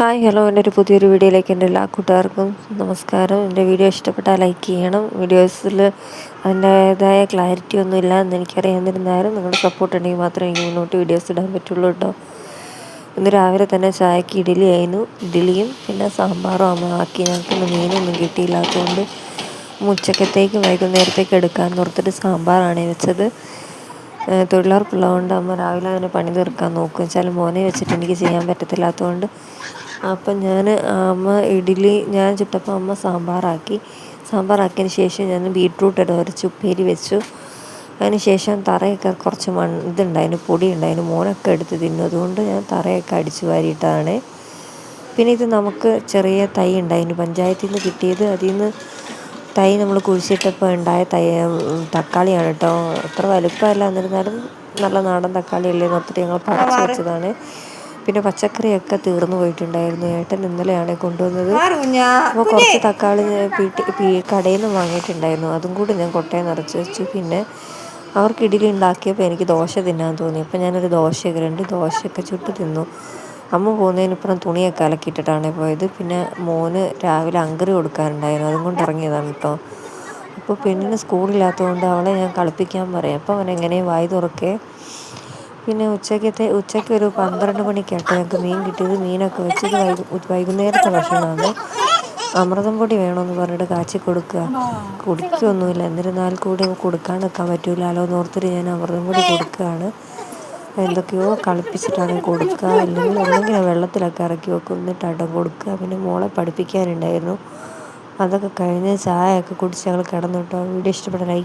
Hi hello. എന്റെ ഒരു പുതിയൊരു വീഡിയോയിലേക്ക് എന്റെ എല്ലാ കൂട്ടുകാർക്കും നമസ്കാരം. എന്റെ വീഡിയോ ഇഷ്ടപ്പെട്ടാൽ ലൈക്ക് ചെയ്യണം. വീഡിയോസിൽ അതിന്റേതായ ക്ലാരിറ്റി ഒന്നും ഇല്ല എന്ന് എനിക്കറിയാം. എന്നിരുന്നാലും നിങ്ങളുടെ സപ്പോർട്ട് ഉണ്ടെങ്കിൽ മാത്രമേ എനിക്ക് മുന്നോട്ട് വീഡിയോസ് ഇടാൻ പറ്റുള്ളൂ കേട്ടോ. ഇന്ന് രാവിലെ തന്നെ ചായക്ക് ഇഡലി ആയിരുന്നു. ഇഡലിയും പിന്നെ സാമ്പാറും അമ്മ ആക്കി. ഞങ്ങൾക്ക് മീനൊന്നും കിട്ടിയില്ലാത്തതുകൊണ്ട് ഉച്ചക്കത്തേക്ക് വൈകുന്നേരത്തേക്ക് എടുക്കാൻ ഓർത്തിട്ട് സാമ്പാറാണ് വെച്ചത്. തൊഴിലുറപ്പുള്ളതുകൊണ്ട് അമ്മ രാവിലെ അതിനെ പണി തീർക്കാൻ നോക്കും. വെച്ചാൽ മോനെ വെച്ചിട്ട് എനിക്ക് ചെയ്യാൻ പറ്റത്തില്ലാത്തതുകൊണ്ട് അപ്പം ഞാൻ അമ്മ ഇഡ്ഡലി ഞാൻ ചുട്ടപ്പോൾ അമ്മ സാമ്പാറാക്കി. സാമ്പാറാക്കിയതിന് ശേഷം ഞാൻ ബീട്രൂട്ട് ഇട ഒരച്ച് ഉപ്പേരി വെച്ചു. അതിന് ശേഷം തറയൊക്കെ കുറച്ച് മൺ ഇതുണ്ടായിന് പൊടി ഉണ്ടായിന് മോനൊക്കെ എടുത്ത് തിന്നു. അതുകൊണ്ട് ഞാൻ തറയൊക്കെ അടിച്ചു വാരിയിട്ടതാണ് പിന്നെ ഇത് നമുക്ക് ചെറിയ തൈ ഉണ്ടായിന് പഞ്ചായത്തിൽ നിന്ന് കിട്ടിയത് അതിൽ നിന്ന് തൈ നമ്മൾ കുഴിച്ചിട്ടപ്പോൾ ഉണ്ടായ തൈ തക്കാളിയാണ് കേട്ടോ. അത്ര വലുപ്പമല്ല എന്നിരുന്നാലും നല്ല നാടൻ തക്കാളിയല്ലേ എന്നോർത്തിട്ട് ഞങ്ങൾ പറിച്ചു വെച്ചതാണ്. പിന്നെ പച്ചക്കറിയൊക്കെ തീർന്നു പോയിട്ടുണ്ടായിരുന്നു. ഏട്ടൻ ഇന്നലെയാണ് കൊണ്ടുവന്നത്. അപ്പോൾ കുറച്ച് തക്കാളി കടയിൽ നിന്ന് വാങ്ങിയിട്ടുണ്ടായിരുന്നു. അതും കൂടി ഞാൻ കൊട്ടയെ നിറച്ച് വെച്ചു. പിന്നെ അവർക്ക് ഇഡലി ഉണ്ടാക്കിയപ്പോൾ എനിക്ക് ദോശ തിന്നാൻ തോന്നി. അപ്പോൾ ഞാനൊരു ദോശയൊക്കെ രണ്ട് ദോശയൊക്കെ ചുട്ട് തിന്നു. അമ്മ പോകുന്നതിനിപ്പുറം തുണിയൊക്കെ അലക്കിയിട്ടിട്ടാണ് പോയത്. പിന്നെ മോന് രാവിലെ അങ്കറി കൊടുക്കാനുണ്ടായിരുന്നു. അതും കൊണ്ട് ഇറങ്ങിയതാണ് കേട്ടോ. അപ്പോൾ പെണ്ണിന് സ്കൂളില്ലാത്തതുകൊണ്ട് അവളെ ഞാൻ കളിപ്പിക്കാൻ പറയാം. അപ്പോൾ അവൻ എങ്ങനെ വായി തുറക്കേ. പിന്നെ ഉച്ചക്കത്തെ ഉച്ചയ്ക്ക് ഒരു പന്ത്രണ്ട് മണിക്കാട്ടോ ഞങ്ങൾക്ക് മീൻ കിട്ടിയത് മീനൊക്കെ വെച്ചത് വൈകു വൈകുന്നേരത്തെ ഭക്ഷണമാണ്. അമൃതം പൊടി വേണമെന്ന് പറഞ്ഞിട്ട് കാച്ചി കൊടുക്കുക. കുടിക്കൊന്നുമില്ല എന്നിരുന്നാൽ കൂടി കൊടുക്കാൻ നിൽക്കാൻ പറ്റൂലല്ലോ എന്ന് ഓർത്തിട്ട് ഞാൻ അമൃതം പൊടി കൊടുക്കുകയാണ്. എന്തൊക്കെയോ കളിപ്പിച്ചിട്ടാണ് കൊടുക്കുക. അല്ലെങ്കിൽ അല്ലെങ്കിൽ വെള്ളത്തിലൊക്കെ ഇറക്കി വെക്കും. എന്നിട്ടാട്ടോ കൊടുക്കുക. പിന്നെ മോളെ പഠിപ്പിക്കാനുണ്ടായിരുന്നു. അതൊക്കെ കഴിഞ്ഞ് ചായയൊക്കെ കുടിച്ച് ഞങ്ങൾ കിടന്നു കേട്ടോ. വീഡിയോ ഇഷ്ടപ്പെട്ട ലൈക്ക്